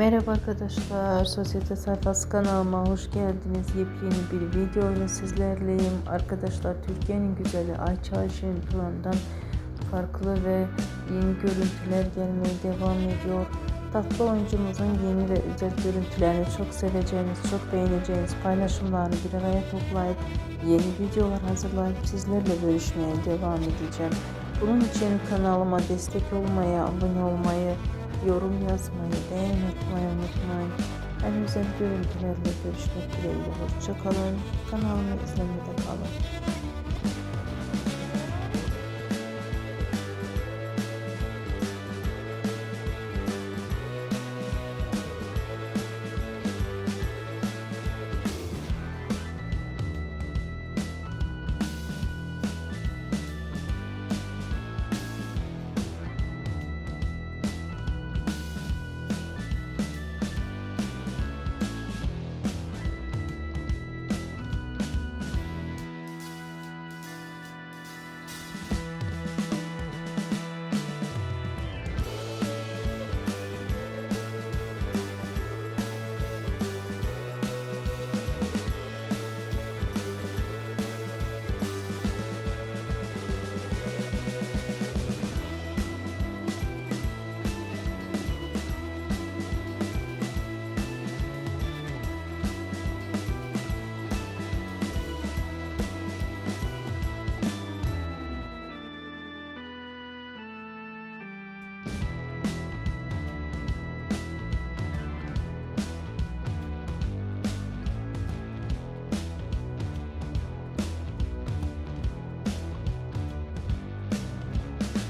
Merhaba arkadaşlar, Sosyete Sayfası kanalıma hoş geldiniz. Yepyeni bir video ile sizlerleyim. Arkadaşlar Türkiye'nin güzeli Ayça Ayşe'nin Turan'dan farklı ve yeni görüntüler gelmeye devam ediyor. Tatlı oyuncumuzun yeni ve özel görüntülerini çok seveceğiniz, çok beğeneceğiniz paylaşımlarını bir araya toplayıp yeni videolar hazırlayıp sizlerle bölüşmeye devam edeceğim. Bunun için kanalıma destek olmayı, abone olmayı, yorum yazmayı, beğen atmayı unutmayın. En güzel görüntülerle görüşmek dileğiyle. Hoşçakalın. Kanalımı izlemede kalın.